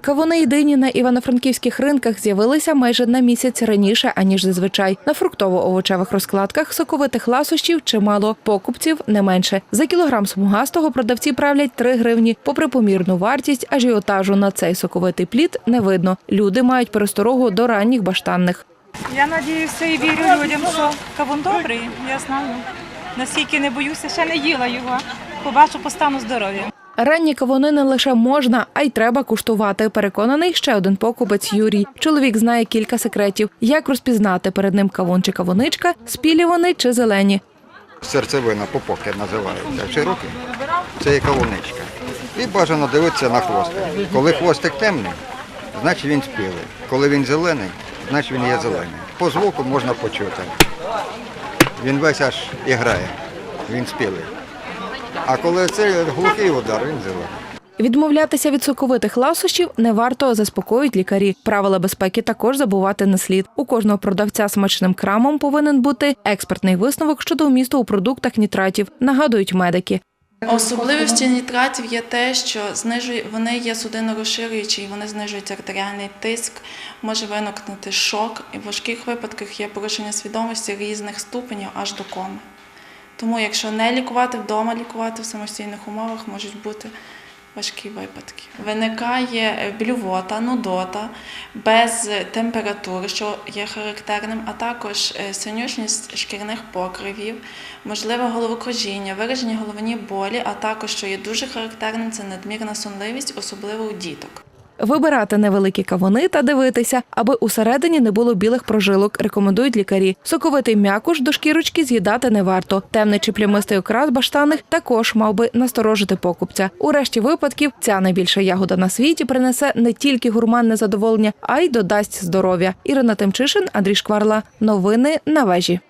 Кавуни і дині на івано-франківських ринках з'явилися майже на місяць раніше, аніж зазвичай. На фруктово-овочевих розкладках соковитих ласощів чимало, покупців не менше. За кілограм смугастого продавці правлять 3 гривні. Попри помірну вартість, ажіотажу на цей соковитий плід не видно. Люди мають пересторогу до ранніх баштанних. Я надіюся і вірю людям, що кавун добрий, я знаю. Наскільки не боюся, ще не їла його. Побачу по стану здоров'я. Ранні кавуни не лише можна, а й треба куштувати. Переконаний ще один покупець Юрій. Чоловік знає кілька секретів, як розпізнати перед ним кавун чи кавуничка, спілі вони чи зелені. серцевина попоки називається. Широкі це є кавуничка. І бажано дивитися на хвостик. Коли хвостик темний, значить він спілий. Коли він зелений, значить він є зелений. По звуку можна почути. Він весь аж і грає, він спілий. А коли це глухий удар, він зелений. Відмовлятися від соковитих ласощів не варто, заспокоюють лікарі. Правила безпеки також забувати не слід. У кожного продавця смачним крамом повинен бути експертний висновок щодо вмісту у продуктах нітратів, нагадують медики. Особливістю нітратів є те, що знижує, вони є судинорозширюючі, і вони знижують артеріальний тиск, може виникнути шок, і в важких випадках є порушення свідомості різних ступенів аж до коми. Тому, якщо не лікувати вдома, лікувати в самостійних умовах можуть бути важкі випадки. Виникає е, блювота, нудота без температури, що є характерним, а також е, синюшність шкірних покривів, можливе головокружіння, виражені головні болі, а також, що є дуже характерним, це надмірна сонливість, особливо у діток. Вибирати невеликі кавуни та дивитися, аби усередині не було білих прожилок, рекомендують лікарі. Соковитий м'якуш до шкірочки з'їдати не варто. Темний чи плямистий окрас баштаних також мав би насторожити покупця. У решті випадків ця найбільша ягода на світі принесе не тільки гурманне задоволення, а й додасть здоров'я. Ірина Тимчишин, Андрій Шкварла. Новини на вежі.